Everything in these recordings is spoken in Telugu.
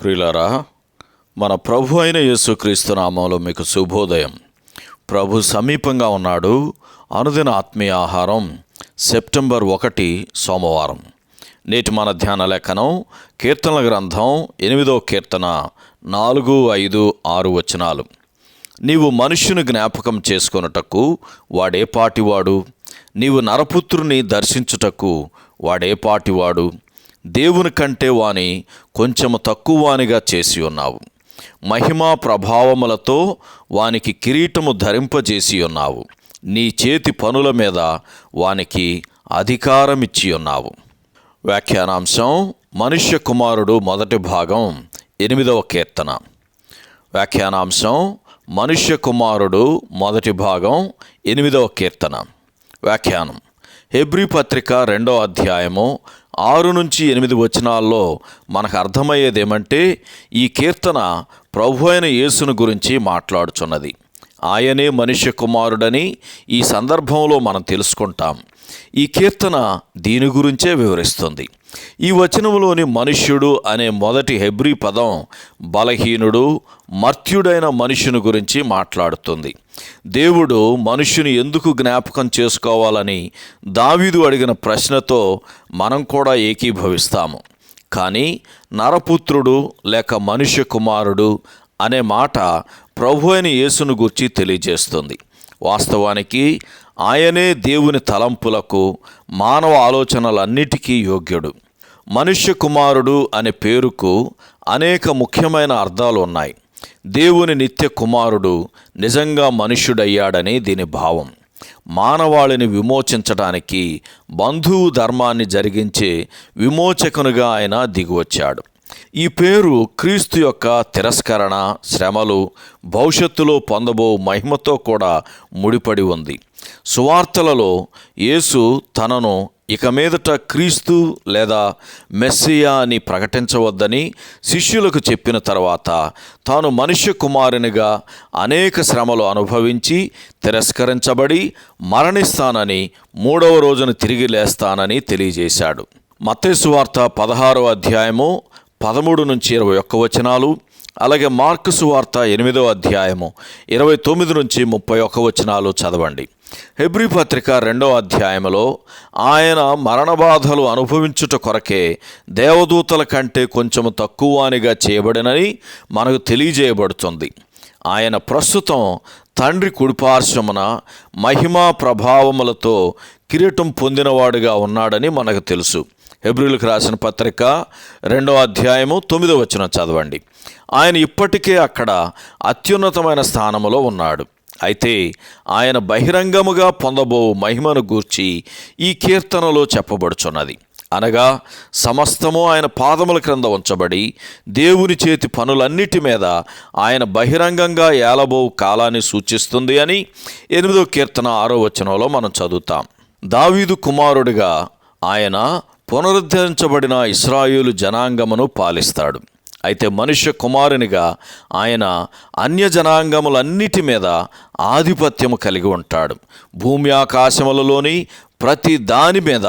ప్రియులారా మన ప్రభు అయిన యేసుక్రీస్తు నామంలో మీకు శుభోదయం. ప్రభు సమీపంగా ఉన్నాడు. అనుదిన ఆత్మీయ ఆహారం సెప్టెంబర్ ఒకటి సోమవారం. నేటి మన ధ్యాన లేఖనం కీర్తనల గ్రంథం ఎనిమిదో కీర్తన నాలుగు ఐదు ఆరు వచనాలు. నీవు మనుష్యుని జ్ఞాపకం చేసుకొనుటకు వాడే పాటివాడు నీవు నరపుత్రుని దర్శించుటకు వాడే పాటివాడు దేవుని కంటే వాని కొంచెము తక్కువ వానిగా చేసి ఉన్నావు. మహిమా ప్రభావములతో వానికి కిరీటము ధరింపజేసి ఉన్నావు. నీ చేతి పనుల మీద వానికి అధికారం ఇచ్చి ఉన్నావు. వ్యాఖ్యానాంశం మనుష్య కుమారుడు మొదటి భాగం ఎనిమిదవ కీర్తన. వ్యాఖ్యానాంశం మనుష్య కుమారుడు మొదటి భాగం ఎనిమిదవ కీర్తన. వ్యాఖ్యానం హెబ్రి పత్రిక రెండో అధ్యాయము ఆరు నుంచి ఎనిమిది వచనాల్లో మనకు అర్థమయ్యేది ఏమంటే ఈ కీర్తన ప్రభు అయిన యేసును గురించి మాట్లాడుచున్నది. ఆయనే మనుష్య కుమారుడని ఈ సందర్భంలో మనం తెలుసుకుంటాం. ఈ కీర్తన దీని గురించే వివరిస్తుంది. ఈ వచనంలోని మనుష్యుడు అనే మొదటి హెబ్రీ పదం బలహీనుడు మర్త్యుడైన మనుషుని గురించి మాట్లాడుతుంది. దేవుడు మనుషుని ఎందుకు జ్ఞాపకం చేసుకోవాలని దావీదు అడిగిన ప్రశ్నతో మనం కూడా ఏకీభవిస్తాము. కానీ నరపుత్రుడు లేక మనుష్య కుమారుడు అనే మాట ప్రభు అయిన యేసును గురించి తెలియజేస్తుంది. వాస్తవానికి ఆయనే దేవుని తలంపులకు మానవ ఆలోచనలన్నిటికీ యోగ్యుడు. మనుష్య కుమారుడు అనే పేరుకు అనేక ముఖ్యమైన అర్థాలు ఉన్నాయి. దేవుని నిత్య కుమారుడు నిజంగా మనుష్యుడయ్యాడని దీని భావం. మానవాళిని విమోచించడానికి బంధువు ధర్మాన్ని జరిగించే విమోచకునిగా ఆయన దిగివచ్చాడు. ఈ పేరు క్రీస్తు యొక్క తిరస్కరణ శ్రమలు భవిష్యత్తులో పొందబో మహిమతో కూడా ముడిపడి ఉంది. సువార్తలలో యేసు తనను ఇక మీదట క్రీస్తు లేదా మెస్సియా అని ప్రకటించవద్దని శిష్యులకు చెప్పిన తర్వాత తాను మనుష్య కుమారునిగా అనేక శ్రమలు అనుభవించి తిరస్కరించబడి మరణిస్తానని మూడవ రోజున తిరిగి లేస్తానని తెలియజేశాడు. మత్తేసు వార్త పదహారో అధ్యాయము పదమూడు నుంచి ఇరవై ఒక్క వచనాలు అలాగే మార్కు సువార్త ఎనిమిదో అధ్యాయము ఇరవై తొమ్మిది నుంచి ముప్పై ఒక్క వచనాలు చదవండి. హెబ్రి పత్రిక రెండో అధ్యాయములో ఆయన మరణ బాధలు అనుభవించుట కొరకే దేవదూతల కంటే కొంచెం తక్కువనిగా చేయబడినని మనకు తెలియజేయబడుతుంది. ఆయన ప్రస్తుతం తండ్రి కుడిపార్శ్వమున మహిమా ప్రభావములతో కిరీటం పొందినవాడుగా ఉన్నాడని మనకు తెలుసు. హెబ్రిలకు రాసిన పత్రిక రెండో అధ్యాయము తొమ్మిదో వచ్చిన చదవండి. ఆయన ఇప్పటికే అక్కడ అత్యున్నతమైన స్థానములో ఉన్నాడు. అయితే ఆయన బహిరంగముగా పొందబో మహిమను గూర్చి ఈ కీర్తనలో చెప్పబడుచున్నది. అనగా సమస్తము ఆయన పాదముల క్రింద ఉంచబడి దేవుని చేతి పనులన్నిటి మీద ఆయన బహిరంగంగా ఏలబో కాలాన్ని సూచిస్తుంది అని ఎనిమిదో కీర్తన ఆరో వచనంలో మనం చదువుతాం. దావీదు కుమారుడిగా ఆయన పునరుద్ధరించబడిన ఇస్రాయులు జనాంగమును పాలిస్తాడు. అయితే మనుష్య కుమారునిగా ఆయన అన్య జనాంగములన్నిటి మీద ఆధిపత్యము కలిగి ఉంటాడు. భూమి ఆకాశములలోని ప్రతి దాని మీద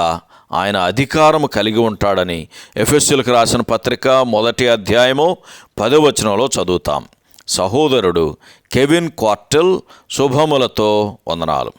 ఆయన అధికారము కలిగి ఉంటాడని ఎఫ్ఎస్యులకు రాసిన పత్రిక మొదటి అధ్యాయము పదవచనంలో చదువుతాం. సహోదరుడు కెవిన్ క్వార్టెల్ శుభములతో వందనాలు.